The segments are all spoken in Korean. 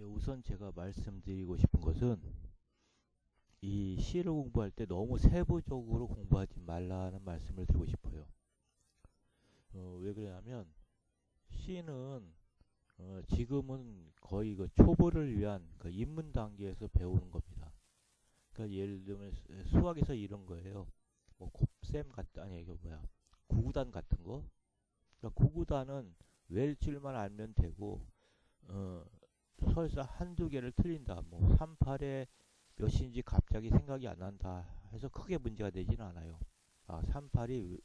예, 우선 제가 말씀드리고 싶은 것은 이 시를 공부할 때 너무 세부적으로 공부하지 말라는 말씀을 드리고 싶어요. 어, 왜 그러냐면 시는 어, 지금은 거의 그 초보를 위한 그 입문 단계에서 배우는 겁니다. 그러니까 예를 들면 수- 수학에서 이런 거예요. 뭐 곱셈 같다 아니 이게 뭐야 구구단 같은 거. 그러니까 구구단은 외울 줄만 알면 되고 어, 설사 한두 개를 틀린다. 뭐 38에 몇인지 갑자기 생각이 안 난다 해서 크게 문제가 되지는 않아요. 아, 38이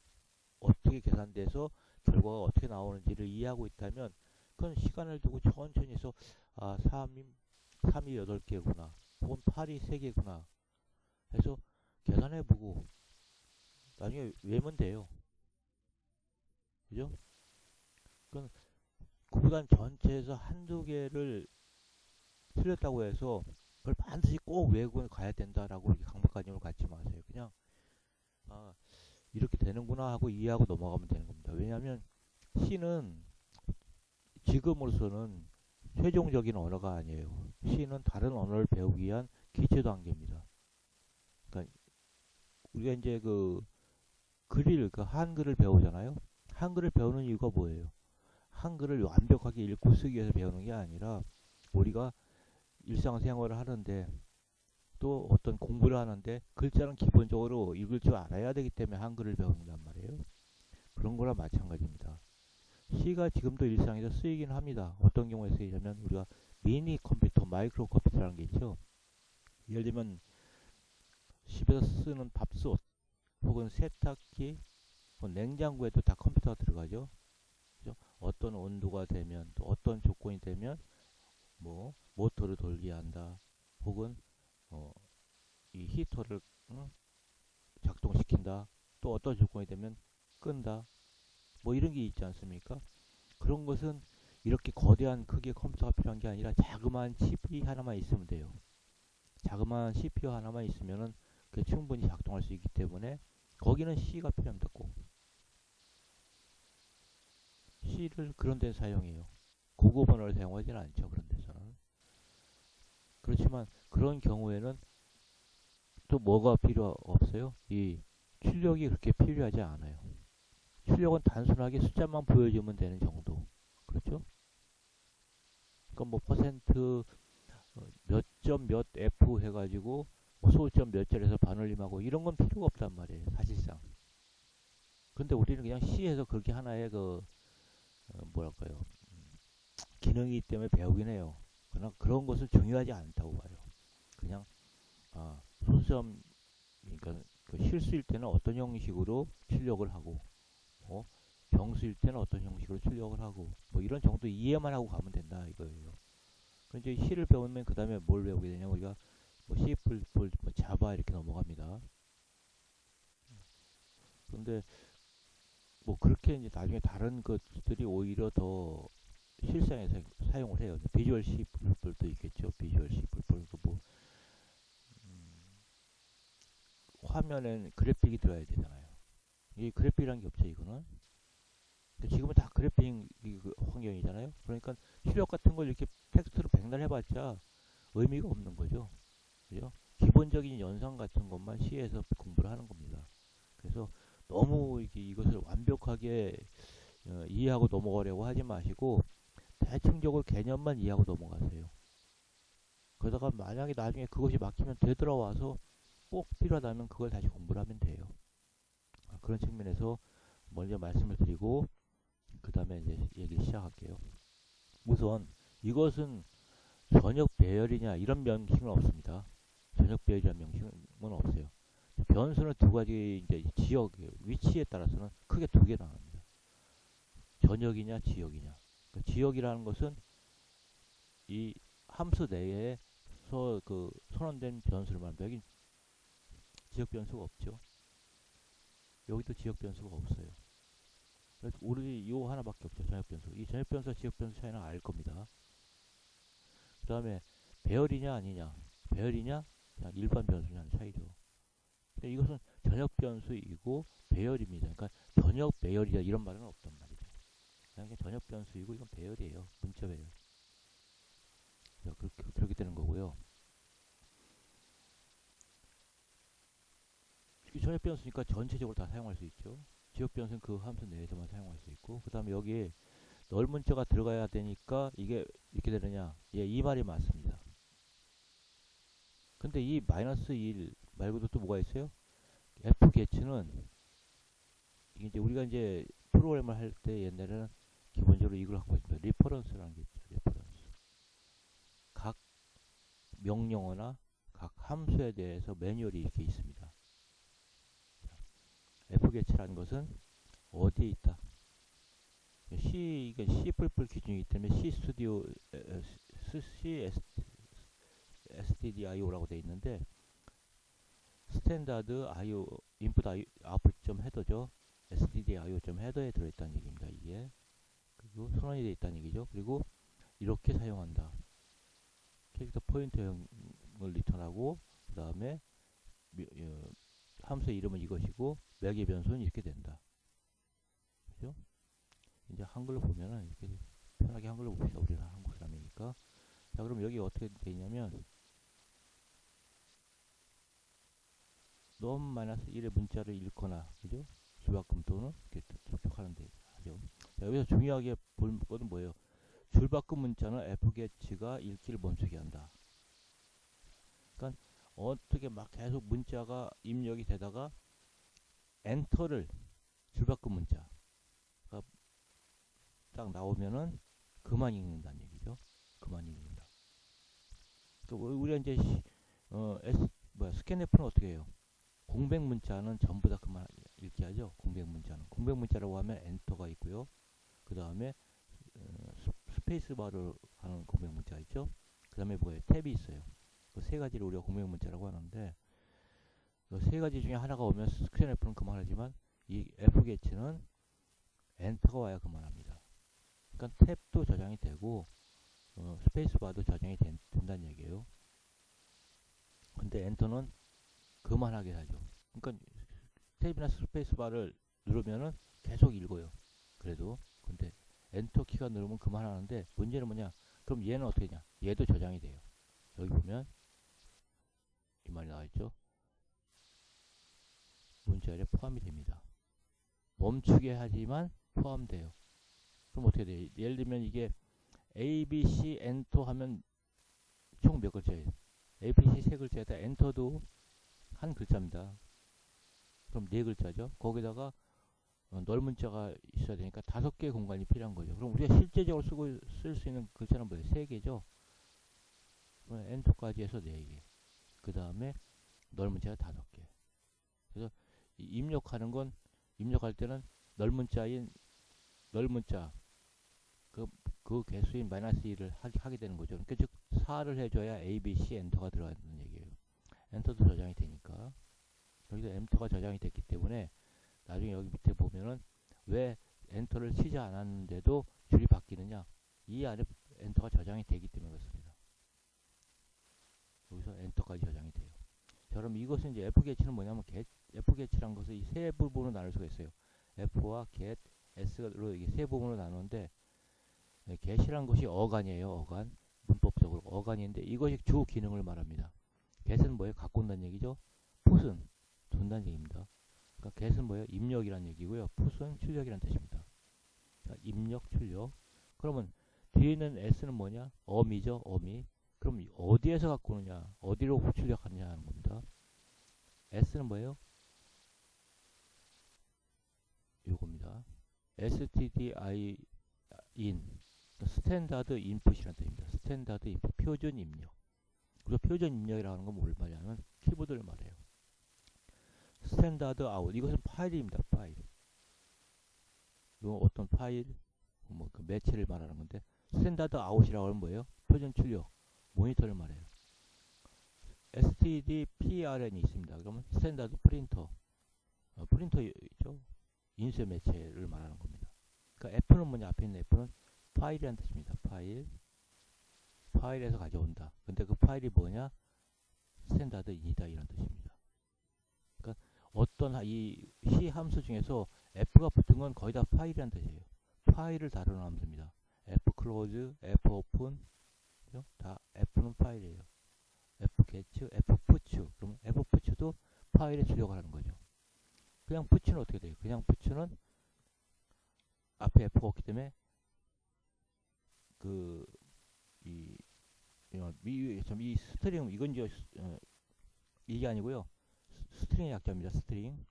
어떻게 계산돼서 결과가 어떻게 나오는지를 이해하고 있다면 그건 시간을 두고 천천히 해서 아, 3이 3이 8개구나. 혹은 8이 3개구나. 해서 계산해 보고 나중에 외면 돼요. 그죠? 그건 구단 전체에서 한두 개를 틀렸다고 해서 그걸 반드시 꼭 외우고 가야 된다라고 이렇게 강박관념을 갖지 마세요. 그냥 아 이렇게 되는구나 하고 이해하고 넘어가면 되는 겁니다. 왜냐하면 시는 지금으로서는 최종적인 언어가 아니에요. 시는 다른 언어를 배우기 위한 기초 단계입니다. 그러니까 우리가 이제 그 글을 그 한글을 배우잖아요. 한글을 배우는 이유가 뭐예요? 한글을 완벽하게 읽고 쓰기 위해서 배우는 게 아니라 우리가 일상생활을 하는데 또 어떤 공부를 하는데 글자는 기본적으로 읽을 줄 알아야 되기 때문에 한글을 배운단 말이에요. 그런 거랑 마찬가지입니다. 시가 지금도 일상에서 쓰이긴 합니다. 어떤 경우에 쓰이냐면 우리가 미니 컴퓨터, 마이크로 컴퓨터라는 게 있죠. 예를 들면 집에서 쓰는 밥솥 혹은 세탁기, 뭐 냉장고에도 다 컴퓨터가 들어가죠. 어떤 온도가 되면 또 어떤 조건이 되면 뭐 모터를 돌게 한다. 혹은 어, 이 히터를 응? 작동시킨다. 또 어떤 조건이 되면 끈다. 뭐 이런 게 있지 않습니까? 그런 것은 이렇게 거대한 크기의 컴퓨터가 필요한 게 아니라 자그마한 CPU 하나만 있으면 돼요. 자그마한 CPU 하나만 있으면은 그게 충분히 작동할 수 있기 때문에 거기는 C가 필요합니다. 꼭. C를 그런 데 사용해요. 고급 언어를 사용하지는 않죠. 그런. 그렇지만 그런 경우에는 또 뭐가 필요 없어요? 이 출력이 그렇게 필요하지 않아요. 출력은 단순하게 숫자만 보여주면 되는 정도. 그렇죠? 그러니까 뭐 퍼센트 어, 몇점 몇 F 해가지고 뭐 소점 몇 절에서 반올림하고 이런 건 필요가 없단 말이에요. 사실상. 근데 우리는 그냥 C에서 그렇게 하나의 그 어, 뭐랄까요 음, 기능이기 때문에 배우긴 해요. 그러나 그런 것은 중요하지 않다고 봐요. 그냥 아, 소수점 그러니까 그 실수일 때는 어떤 형식으로 출력을 하고 어, 정수일 때는 어떤 형식으로 출력을 하고 뭐 이런 정도 이해만 하고 가면 된다 이거예요. 그럼 이제 C를 배우면 그 다음에 뭘 배우게 되냐 우리가 뭐 C++, 뭐 자바 이렇게 넘어갑니다. 근데 뭐 그렇게 이제 나중에 다른 것들이 오히려 더 실생에서 사용을 해요. 비주얼 C++도 있겠죠. 비주얼 C++ 그뭐 음, 화면엔 그래픽이 들어야 되잖아요. 이 그래픽이란 게 없죠. 이거는. 지금은 다 그래픽 이그 환경이잖아요. 그러니까 출력 같은 걸 이렇게 텍스트로 백날 해봤자 의미가 없는 거죠. 그죠? 기본적인 연상 같은 것만 C에서 공부를 하는 겁니다. 그래서 너무 이것을 완벽하게 어, 이해하고 넘어가려고 하지 마시고 대충적으로 개념만 이해하고 넘어가세요. 그러다가 만약에 나중에 그것이 막히면 되돌아와서 꼭 필요하다면 그걸 다시 공부를 하면 돼요. 아, 그런 측면에서 먼저 말씀을 드리고 그 다음에 이제 얘기 시작할게요. 우선 이것은 전역 배열이냐 이런 명칭은 없습니다. 전역 배열이라는 명칭은 없어요. 변수는 두 가지 이제 지역 위치에 따라서는 크게 두 개 나옵니다. 전역이냐 지역이냐. 그 지역이라는 것은 이 함수 내에서 그 선언된 변수를 말합니다. 여기 지역 변수가 없죠. 여기도 지역 변수가 없어요. 그래서 우리 요 하나밖에 없죠. 전역 변수. 이 전역 변수와 지역 변수 차이는 알 겁니다. 그 다음에 배열이냐 아니냐. 배열이냐 그냥 일반 변수냐는 차이죠. 이것은 전역 변수이고 배열입니다. 그러니까 전역 배열이다 이런 말은 없단 말이죠. 그냥 전역 변수이고 이건 배열이에요. 문자 배열. 자, 그렇게, 그렇게 되는 거고요. 이 전액 변수니까 전체적으로 다 사용할 수 있죠. 지역 변수는 그 함수 내에서만 사용할 수 있고, 그 다음에 여기에 넓은 자가 들어가야 되니까 이게 이렇게 되느냐? 예, 이 말이 맞습니다. 근데 이 마이너스 1 말고도 또 뭐가 있어요? f 개츠는 이게 이제 우리가 이제 프로그램을 할 때 옛날에는 기본적으로 이걸 갖고 있습니다. 리퍼런스라는 게 있죠. 리퍼런스. 각 명령어나 각 함수에 대해서 매뉴얼이 이렇게 있습니다. f 개츠라는 것은 어디에 있다? C 이게 C++ 기준이기 때문에 C 스튜디오 C STDIO라고 되어 있는데 스탠다드 IO 인풋 아웃풋 점 헤더죠. STDIO 점 헤더에 들어있다는 얘기입니다. 이게 선언이 되어 있다는 얘기죠. 그리고 이렇게 사용한다. 캐릭터 포인터형을 리턴하고 그 다음에 어, 함수의 이름은 이것이고 매개 변수는 이렇게 된다. 그죠? 이제 한글로 보면은 이렇게 편하게 한글로 봅시다. 우리는 한국 사람이니까. 자, 그럼 여기 어떻게 되어 있냐면 넘 마이너스 1의 문자를 읽거나 그죠? 줄바꿈 또는 이렇게 접촉하는 데 하죠. 자, 여기서 중요하게 볼 것은 뭐예요? 줄바꿈 문자는 fget가 읽기를 멈추게 한다. 그러니까 어떻게 막 계속 문자가 입력이 되다가 엔터를 줄바꿈 문자가 딱 나오면은 그만 읽는다는 얘기죠. 그만 읽는다. 그러니까 우리가 이제 시, 어, 스캔F는 어떻게 해요? 공백 문자는 전부 다 그만 읽게 하죠. 공백 문자는 공백 문자라고 하면 엔터가 있고요. 그 다음에 어, 스페이스 바를 하는 공백 문자 있죠. 그 다음에 뭐예요? 탭이 있어요. 그 세 가지를 우리가 공백 문자라고 하는데 그 세 가지 중에 하나가 오면 스크린F는 그만하지만 이 F게치는 엔터가 와야 그만합니다. 그러니까 탭도 저장이 되고 어, 스페이스바도 저장이 된, 된다는 얘기예요. 근데 엔터는 그만하게 하죠. 그러니까 탭이나 스페이스바를 누르면은 계속 읽어요. 그래도 근데 엔터 키가 누르면 그만하는데 문제는 뭐냐? 그럼 얘는 어떻게 되냐? 얘도 저장이 돼요. 여기 보면 이 말이 나와있죠. 문자열에 포함이 됩니다. 멈추게 하지만 포함돼요. 그럼 어떻게 돼요? 예를 들면 이게 A, B, C, 엔터 하면 총 몇 글자예요? A, B, C 세 글자에다 엔터도 한 글자입니다. 그럼 네 글자죠. 거기다가 어, 넓은 자가 있어야 되니까 다섯 개의 공간이 필요한 거죠. 그럼 우리가 실제적으로 쓰고 쓸 수 있는 글자는 뭐예요? 세 개죠. 엔터까지 해서 네 개. 그 다음에 넓은 자가 다섯 개. 그래서 입력하는 건 입력할 때는 넓은 자인 넓은 자, 그, 그 개수인 마이너스 1을 하게, 하게 되는 거죠. 그러니까 즉, 4를 해줘야 A, B, C 엔터가 들어간다는 얘기예요. 엔터도 저장이 되니까. 여기도 엔터가 저장이 됐기 때문에 나중에 여기 밑에 보면은 왜 엔터를 치지 않았는데도 줄이 바뀌느냐. 이 안에 엔터가 저장이 되기 때문에 그렇습니다. 여기서 엔터까지 저장이 돼요. 자, 그럼 이것은 이제 F 개치는 뭐냐면 get, F 개치란 것을 이 세 부분으로 나눌 수가 있어요. F와 get, S로 이게 세 부분으로 나누는데 네, get이란 것이 어간이에요. 어간. 문법적으로 어간인데 이것이 주 기능을 말합니다. get은 뭐예요? 갖고 온다는 얘기죠. put은 둔다는 얘기입니다. 그러니까 get은 뭐예요? 입력이란 얘기고요. put은 출력이란 뜻입니다. 자, 입력, 출력. 그러면 뒤에 있는 s는 뭐냐? 어미죠. 어미. 그럼 어디에서 갖고 오느냐? 어디로 출력하느냐 하는 겁니다. s는 뭐예요? 요겁니다. stdin 스탠다드 인풋이라는 뜻입니다. 스탠다드 인풋 표준 입력. 그래서 표준 입력이라는 건 뭘 말하냐면 키보드를 말해요. 스탠다드 아웃 이것은 파일입니다. 파일. 요 어떤 파일 뭐 그 매체를 말하는 건데 스탠다드 아웃이라고 하면 뭐예요? 표준 출력 모니터를 말해요. stdprn이 있습니다. 그러면 스탠다드 프린터 어, 프린터 있죠? 인쇄 매체를 말하는 겁니다. 그러니까 F는 뭐냐? 앞에 있는 F는 파일이라는 뜻입니다. 파일. 파일에서 가져온다. 근데 그 파일이 뭐냐? 스탠다드 인이다 이런 뜻입니다. 어떤 이 C 함수 중에서 F가 붙은 건 거의 다 파일이라는 뜻이에요. 파일을 다루는 함수입니다. F close, F open, 다 F는 파일이에요. F 게츠, F 푸츠. 그러면 F 푸츠도 파일에 출력을 하는 거죠. 그냥 푸츠는 어떻게 돼요? 그냥 푸츠는 앞에 F가 없기 때문에 그, 이, 이 스트링, 이건 이제, 어, 이게 아니고요. 스- 스트링의 약자입니다. 스트링.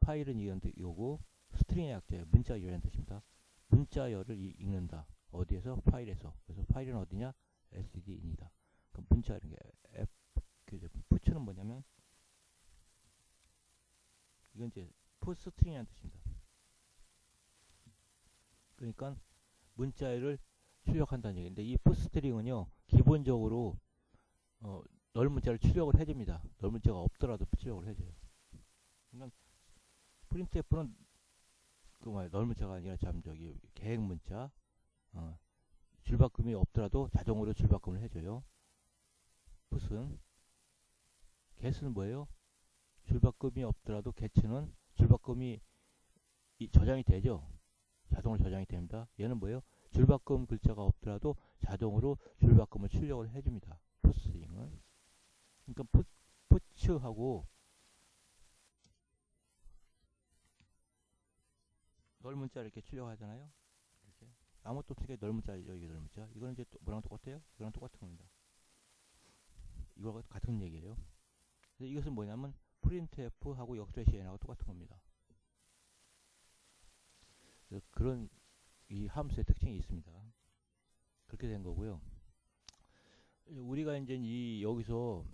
파일은 요고, 스트링의 약자예요. 문자 열이라는 뜻입니다. 문자열을 이- 읽는다. 어디에서? 파일에서. 그래서 파일은 어디냐? SD입니다. 그럼 문자 이런 게 F, 그, 푸츠는 뭐냐면, 이건 이제 푸 스트링이라는 뜻입니다. 그러니까 문자열을 출력한다는 얘기인데 이 푸스트링은요 기본적으로 어, 넓은 문자를 출력을 해줍니다. 넓은 문자가 없더라도 출력을 해줘요. 그러니까 프린트F는 그 뭐야 넓은 문자가 아니라 참 저기 계획 문자 어, 줄바꿈이 없더라도 자동으로 줄바꿈을 해줘요. 풋은 get은 뭐예요? 줄바꿈이 없더라도 get는 줄바꿈이 이 저장이 되죠. 자동으로 저장이 됩니다. 얘는 뭐예요? 줄바꿈 글자가 없더라도 자동으로 줄바꿈을 출력을 해줍니다. 푸스잉은. 그러니까 푸, 푸츠하고 넓은 문자 이렇게 출력하잖아요. 이렇게 아무것도 없으니까 넓은 문자죠. 이게 넓은 문자. 이거는 이제 또 뭐랑 똑같아요? 이거랑 똑같은 겁니다. 이거가 같은 얘기예요. 그래서 이것은 뭐냐면 프린트F하고 역트래시엔하고 똑같은 겁니다. 그런 이 함수의 특징이 있습니다. 그렇게 된 거고요. 우리가 이제 이 여기서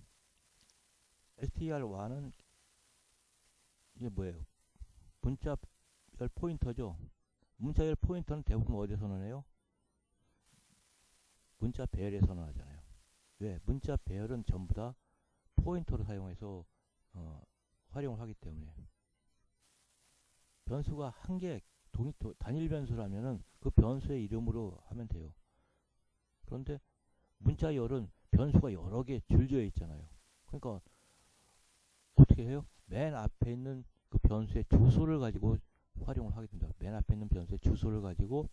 str1은 이게 뭐예요? 문자열 포인터죠. 문자열 포인터는 대부분 어디에 선언해요? 문자 배열에 선언하잖아요. 왜? 문자 배열은 전부 다 포인터를 사용해서 어, 활용을 하기 때문에 변수가 한 개 단일 변수라면은 그 변수의 이름으로 하면 돼요. 그런데 문자열은 변수가 여러 개 줄지어 있잖아요. 그러니까 어떻게 해요? 맨 앞에 있는 그 변수의 주소를 가지고 활용을 하게 됩니다. 맨 앞에 있는 변수의 주소를 가지고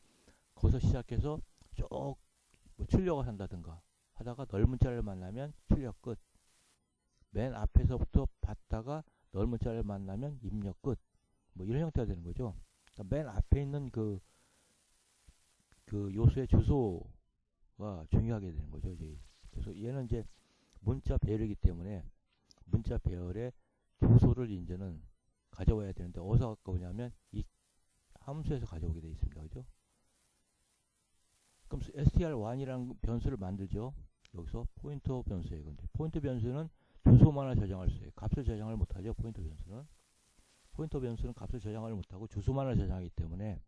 거기서 시작해서 쭉뭐 출력을 한다든가 하다가 넓은 문자를 만나면 출력 끝. 맨 앞에서부터 봤다가 넓은 문자를 만나면 입력 끝. 뭐 이런 형태가 되는 거죠. 그러니까 맨 앞에 있는 그, 그 요소의 주소가 중요하게 되는 거죠. 이제. 그래서 얘는 이제 문자 배열이기 때문에 문자 배열의 주소를 이제는 가져와야 되는데 어디서 가져오냐면 이 함수에서 가져오게 되어 있습니다. 그죠? 그럼 str1이라는 변수를 만들죠. 여기서 포인터 변수예요. 근데 포인터 변수는 주소만을 저장할 수 있어요. 값을 저장을 못하죠. 포인터 변수는. 포인터 변수는 값을 저장을 못하고 주소만을 저장하기 때문에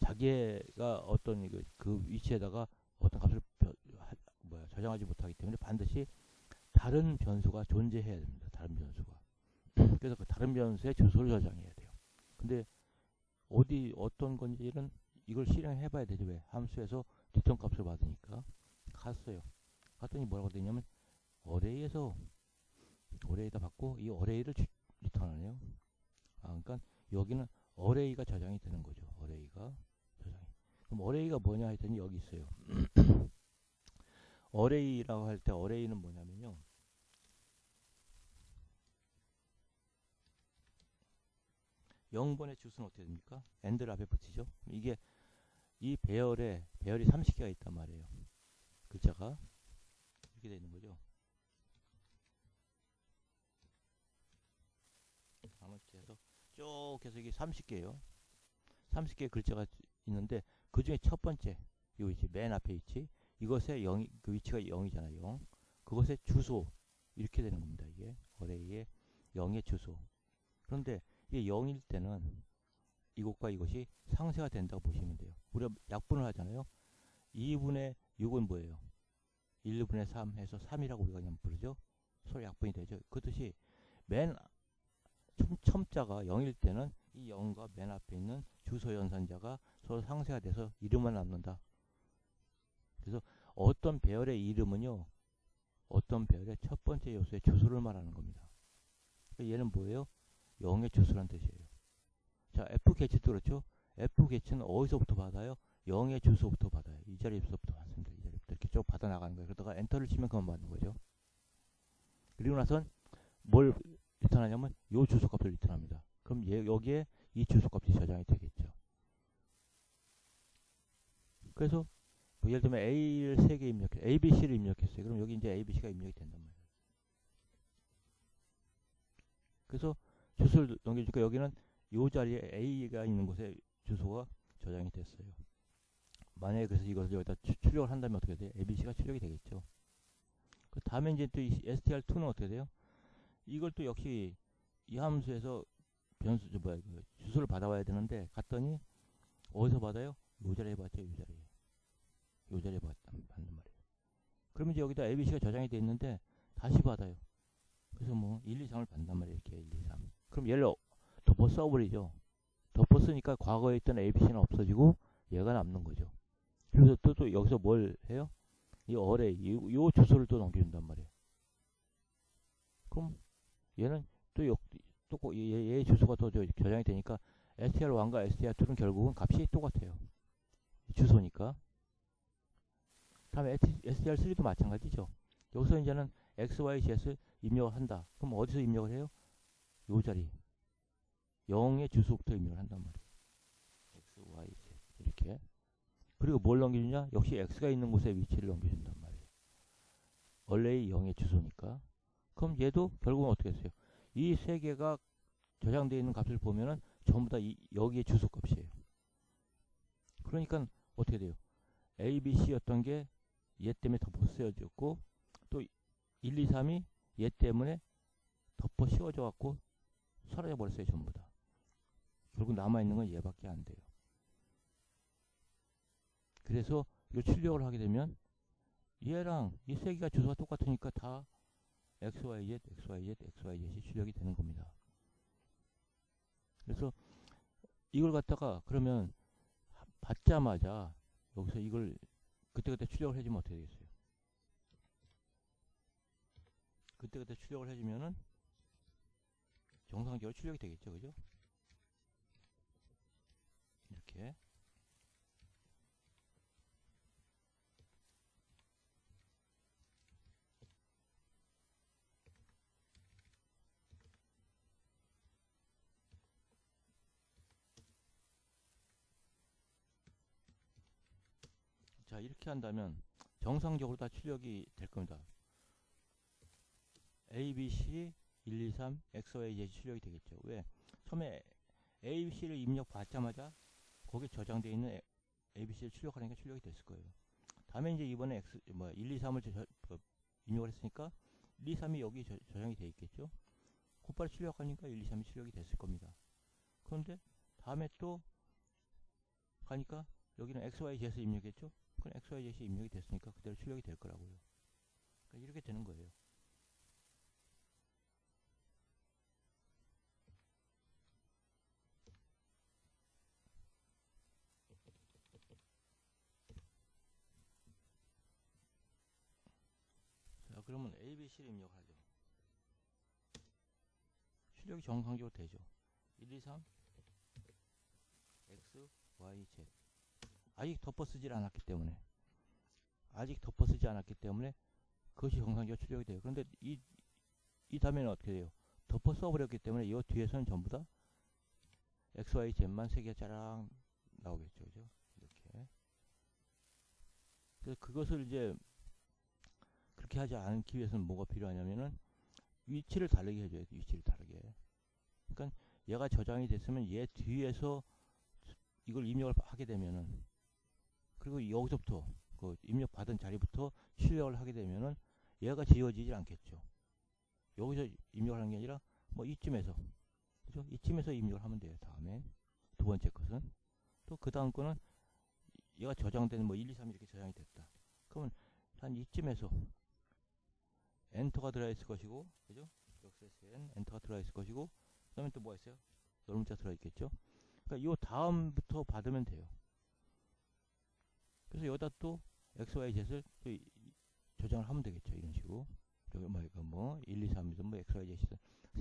자기가 어떤 그, 그 위치에다가 어떤 값을 뭐야, 저장하지 못하기 때문에 반드시 다른 변수가 존재해야 됩니다. 다른 변수가. 그래서 그 다른 변수의 주소를 저장해야 돼요. 근데 어디 어떤 건지는 이걸 실행해 봐야 되죠. 왜? 함수에서 뒷ton 값을 받으니까 갔어요. 갔더니 뭐라고 되냐면 어레이에서 어레이에다 받고 이 어레이를 주- 리턴하네요. 아, 그러니까 여기는 어레이가 저장이 되는 거죠. 어레이가 저장이. 그럼 어레이가 뭐냐 했더니 여기 있어요. 어레이라고 할 때 어레이는 뭐냐면요. 영번의 주수는 어떻게 됩니까? 엔드를 앞에 붙이죠. 이게 이 배열에 배열이 30개가 있단 말이에요. 글자가 이렇게 되는 거죠. 아무튼 해서 쭉 해서 이게 30개예요. 30개 글자가 있는데 그 중에 첫 번째 이 위치 맨 앞에 위치 이것의 0, 그 위치가 0이잖아요. 0. 그것의 주소 이렇게 되는 겁니다. 이게 어레이의 0의 주소. 그런데 이게 0일 때는 이것과 이것이 상쇄가 된다고 보시면 돼요. 우리가 약분을 하잖아요. 2분의 6은 뭐예요? 1분의 3 해서 3이라고 우리가 그냥 부르죠. 서로 약분이 되죠. 그 뜻이 맨 첨, 첨자가 0일 때는 이 0과 맨 앞에 있는 주소 연산자가 서로 상쇄가 돼서 이름만 남는다. 그래서 어떤 배열의 이름은요. 어떤 배열의 첫 번째 요소의 주소를 말하는 겁니다. 그러니까 얘는 뭐예요? 0의 주소란 뜻이에요. 자, F 개치도 그렇죠. F 개치는 어디서부터 받아요? 0의 주소부터 받아요. 이 자리에서부터 받습니다. 이 자리부터 이렇게 쭉 받아 나가는 거예요. 그러다가 엔터를 치면 그만 받는 거죠. 그리고 나선 뭘 리턴하냐면 요 주소 값을 리턴합니다. 그럼 얘 여기에 이 주소 값이 저장이 되겠죠. 그래서 뭐 예를 들면 A를 세개 입력해, A, B, C를 입력했어요. 그럼 여기 이제 A, B, C가 입력이 된단 말이에요. 그래서 주소를 넘겨주니까 여기는 요 자리에 A가 있는 곳에 주소가 저장이 됐어요. 만약에 그래서 이것을 여기다 추- 출력을 한다면 어떻게 돼요? ABC가 출력이 되겠죠. 그 다음에 이제 또이 str2는 어떻게 돼요? 이걸 또 역시 이 함수에서 변수, 저 뭐야, 그 주소를 받아와야 되는데 갔더니 어디서 받아요? 요 자리에 받죠, 요 자리에. 요 자리에 받, 받는 말이에요. 그러면 이제 여기다 ABC가 저장이 돼 있는데 다시 받아요. 그래서 뭐 1, 2, 3을 받는단 말이에요, 이렇게 1, 2, 3. 그럼 얘를 어- 덮어 써버리죠. 덮어 쓰니까 과거에 있던 ABC는 없어지고 얘가 남는 거죠. 그래서 또, 또 여기서 뭘 해요? 이 어레, 이, 요 주소를 또 넘겨준단 말이에요. 그럼 얘는 또 역, 또 고- 얘, 얘 주소가 또 저- 저장이 되니까 str1과 str2는 결국은 값이 똑같아요. 주소니까. 다음에 str3도 마찬가지죠. 여기서 이제는 x, y, z를 입력을 한다. 그럼 어디서 입력을 해요? 요 자리. 0의 주소부터 입력을 한단 말이에요. x, y, z 이렇게. 그리고 뭘 넘겨주냐? 역시 x가 있는 곳에 위치를 넘겨준단 말이에요. 원래의 0의 주소니까. 그럼 얘도 결국은 어떻게 했어요? 이 세 개가 저장되어 있는 값을 보면은 전부 다 이, 여기에 주소 값이에요. 그러니까 어떻게 돼요? A, B, C였던 게 얘 때문에 덮어 쓰여졌고 또 1, 2, 3이 얘 때문에 덮어 씌워져 갖고 사라져 버렸어요 전부 다. 결국 남아 있는 건 얘밖에 안 돼요. 그래서 이걸 출력을 하게 되면 얘랑 이 세 개가 주소가 똑같으니까 다 XYZ, XYZ, XYZ이 출력이 되는 겁니다. 그래서 이걸 갖다가 그러면 받자마자 여기서 이걸 그때그때 출력을 해주면 어떻게 되겠어요? 그때그때 출력을 해주면은 정상적으로 출력이 되겠죠, 그죠? 이렇게 자 이렇게 한다면 정상적으로 다 출력이 될 겁니다. A, B, C 1, 2, 3 X, Y, Z 출력이 되겠죠. 왜? 처음에 A, B, C를 입력 받자마자 거기에 저장되어 있는 A, B, C를 출력하니까 출력이 됐을 거예요. 다음에 이제 이번에 X 뭐 1, 2, 3을 저, 저, 입력을 했으니까 1, 2, 3이 여기 저, 저장이 돼 있겠죠. 곧바로 출력하니까 1, 2, 3이 출력이 됐을 겁니다. 그런데 다음에 또 가니까 여기는 X, Y, Z에서 입력했죠. 그건 X, Y, Z이 입력이 됐으니까 그대로 출력이 될 거라고요. 그러니까 이렇게 되는 거예요. 자, 그러면 A, B, C를 입력하죠. 출력이 정상적으로 되죠. 1, 2, 3 X, Y, Z 아직 덮어 쓰질 않았기 때문에 아직 덮어 쓰지 않았기 때문에 그것이 정상적으로 출력이 돼요. 그런데 이, 이 다음에는 어떻게 돼요? 덮어 써버렸기 때문에 이 뒤에서는 전부 다 X, Y, Z만 세개 짜랑 나오겠죠. 그죠? 이렇게. 그래서 그것을 이제 그렇게 하지 않기 위해서는 뭐가 필요하냐면은 위치를 다르게 해줘야 돼. 위치를 다르게. 그러니까 얘가 저장이 됐으면 얘 뒤에서 이걸 입력을 하게 되면은 그리고 여기서부터 그 입력 받은 자리부터 출력을 하게 되면은 얘가 지워지지 않겠죠. 여기서 입력을 하는 게 아니라 뭐 이쯤에서 그죠? 이쯤에서 입력을 하면 돼요. 다음에 두 번째 것은 또 그 다음 거는 얘가 저장되는 뭐 1, 2, 3 이렇게 저장이 됐다. 그러면 한 이쯤에서 엔터가 들어가 있을 것이고 그죠? 역세스엔 엔터가 들어가 있을 것이고 그다음에 또 뭐가 있어요? 넓은자 들어가 있겠죠? 그러니까 요 다음부터 받으면 돼요. 그래서 여기다 또 x, y, z를 또 이- 이- 저장을 하면 되겠죠. 이런 식으로. 여기 뭐, 뭐 1, 2, 3이든 뭐 x, y, z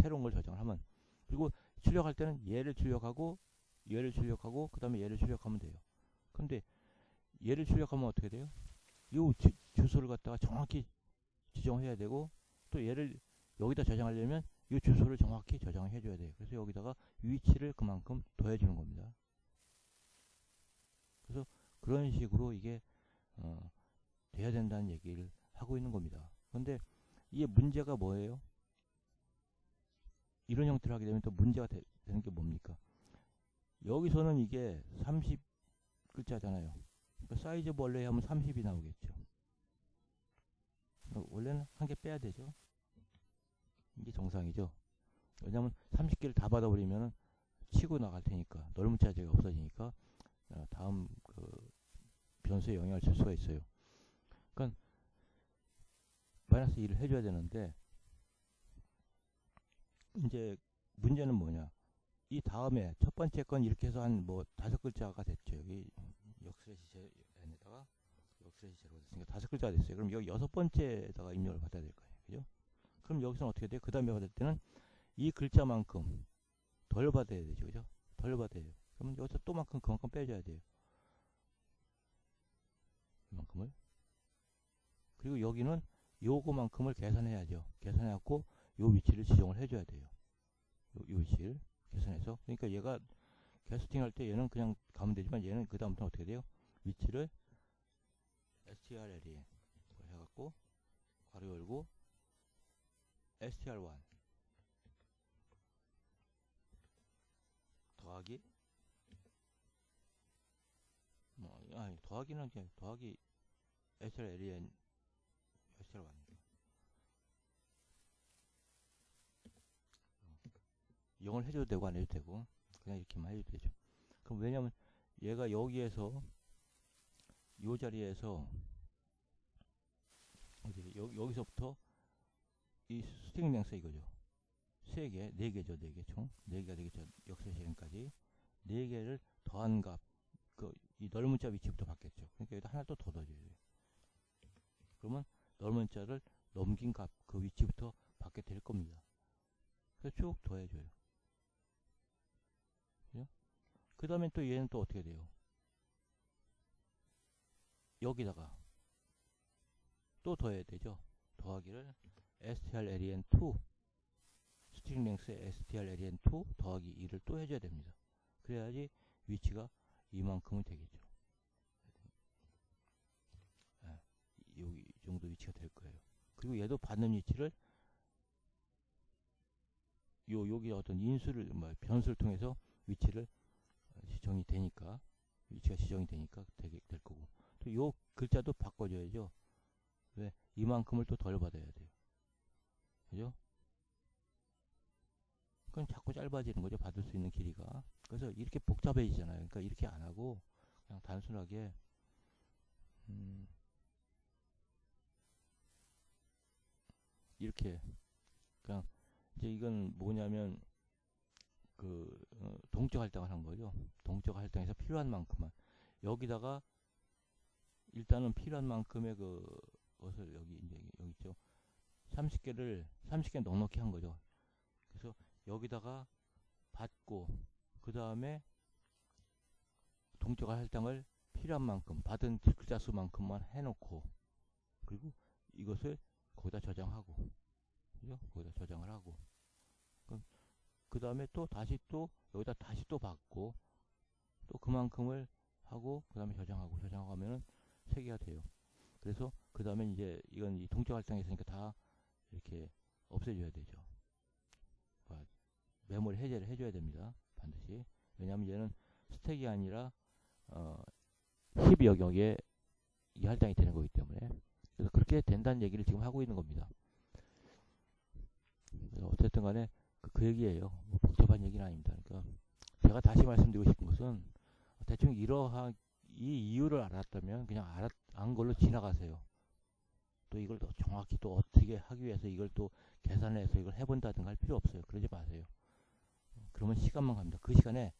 새로운 걸 저장을 하면 그리고 출력할 때는 얘를 출력하고 얘를 출력하고 그 다음에 얘를 출력하면 돼요. 근데 얘를 출력하면 어떻게 돼요? 요 주, 주소를 갖다가 정확히 지정해야 되고 또 얘를 여기다 저장하려면 이 주소를 정확히 저장해 줘야 돼요. 그래서 여기다가 위치를 그만큼 더해 주는 겁니다. 그래서 그런 식으로 이게 어, 돼야 된다는 얘기를 하고 있는 겁니다. 그런데 이게 문제가 뭐예요? 이런 형태로 하게 되면 또 문제가 되, 되는 게 뭡니까? 여기서는 이게 30 글자잖아요. 그러니까 사이즈 원래 하면 30이 나오겠죠. 어, 원래는 한 개 빼야 되죠. 이게 정상이죠. 왜냐하면 30개를 다 받아버리면 치고 나갈 테니까 넓은 자재가 없어지니까 어, 다음 그 변수에 영향을 줄 수가 있어요. 그러니까 마이너스 2를 해줘야 되는데 이제 문제는 뭐냐? 이 다음에 첫 번째 건 이렇게 해서 한 뭐 다섯 글자가 됐죠. 여기 역스레시 제에다가 역스레시 제로가 됐으니까 다섯 글자가 됐어요. 그럼 여기 여섯 번째에다가 입력을 받아야 될 거예요. 그죠? 그럼 여기서는 어떻게 돼요? 그 다음에 받을 때는 이 글자만큼 덜 받아야 되죠. 그죠? 덜 받아야 돼요. 그러면 여기서 또만큼 그만큼 빼줘야 돼요. 이만큼을. 그리고 여기는 요거만큼을 계산해야죠. 계산해갖고 요 위치를 지정을 해줘야 돼요. 요, 요 위치를 계산해서. 그러니까 얘가 캐스팅 할 때 얘는 그냥 가면 되지만 얘는 그 다음부터 어떻게 돼요? 위치를 strlen 해갖고 괄호 열고 str1 더하기 아니 더하기는 그냥 더하기 strlen str1 영어를 해줘도 되고 안 해도 되고 그냥 이렇게만 해도 되죠. 그럼 왜냐면 얘가 여기에서 요 자리에서 어디 여, 여기서부터 이 스팅 랭스 이거죠. 세 개, 네 개죠, 네개 총. 네 개가 되겠죠. 역세 시간까지. 네 개를 더한 값, 그, 이 넓은 자 위치부터 받겠죠. 그러니까 여기다 하나 또 더 넣어줘야 돼요. 그러면 넓은 자를 넘긴 값, 그 위치부터 받게 될 겁니다. 그래서 쭉 더해줘요. 그 다음에 또 얘는 또 어떻게 돼요? 여기다가 또 더해야 되죠. 더하기를 strlen2 스트링 랭스에 strlen2 더하기 2를 또 해줘야 됩니다. 그래야지 위치가 이만큼이 되겠죠. 네, 여기 정도 위치가 될 거예요. 그리고 얘도 받는 위치를 요 여기 어떤 인수를 뭐 변수를 통해서 위치를 지정이 되니까 위치가 지정이 되니까 되게 될 거고 또 요 글자도 바꿔줘야죠. 왜 이만큼을 또 덜 받아야 돼요. 그죠? 그럼 자꾸 짧아지는 거죠. 받을 수 있는 길이가. 그래서 이렇게 복잡해지잖아요. 그러니까 이렇게 안 하고 그냥 단순하게 음 이렇게 그냥 이제 이건 뭐냐면 그 어, 동적 할당을 한 거죠. 동적 할당에서 필요한 만큼만 여기다가 일단은 필요한 만큼의 그 것을 여기 이제 여기 있죠. 30개를 30개 넉넉히 한 거죠. 여기다가 받고 그 다음에 동적 할당을 필요한 만큼 받은 글자 수만큼만 해놓고 그리고 이것을 거기다 저장하고 그죠? 거기다 저장을 하고 그 다음에 또 다시 또 여기다 다시 또 받고 또 그만큼을 하고 그 다음에 저장하고 저장하고 하면은 세 개가 돼요. 그래서 그 다음에 이제 이건 이 동적 할당이 있으니까 다 이렇게 없애줘야 되죠. 메모리 해제를 해줘야 됩니다. 반드시. 왜냐하면 얘는 스택이 아니라 어 12여 경에 이 할당이 되는 거기 때문에 그래서 그렇게 된다는 얘기를 지금 하고 있는 겁니다. 어쨌든 간에 그, 그 얘기예요. 뭐 복잡한 얘기는 아닙니다. 그러니까 제가 다시 말씀드리고 싶은 것은 대충 이러한 이 이유를 알았다면 그냥 알았 안 걸로 지나가세요. 또 이걸 또 정확히 또 어떻게 하기 위해서 이걸 또 계산해서 이걸 해본다든가 할 필요 없어요. 그러지 마세요. 그러면 시간만 갑니다. 그 시간에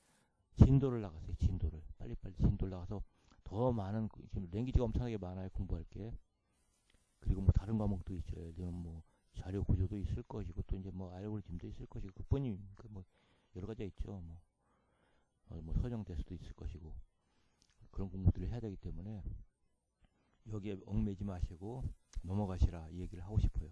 진도를 나가세요. 진도를 빨리빨리 진도를 나가서 더 많은 지금 랭귀지가 엄청나게 많아요. 공부할 게 그리고 뭐 다른 과목도 있죠. 예를 들면 뭐 자료 구조도 있을 것이고 또 이제 뭐 알고리즘도 있을 것이고 그뿐이 뭐 여러 가지가 있죠. 뭐, 어, 뭐 서정 테스트도 있을 것이고 그런 공부들을 해야 되기 때문에 여기에 얽매지 마시고 넘어가시라 이 얘기를 하고 싶어요.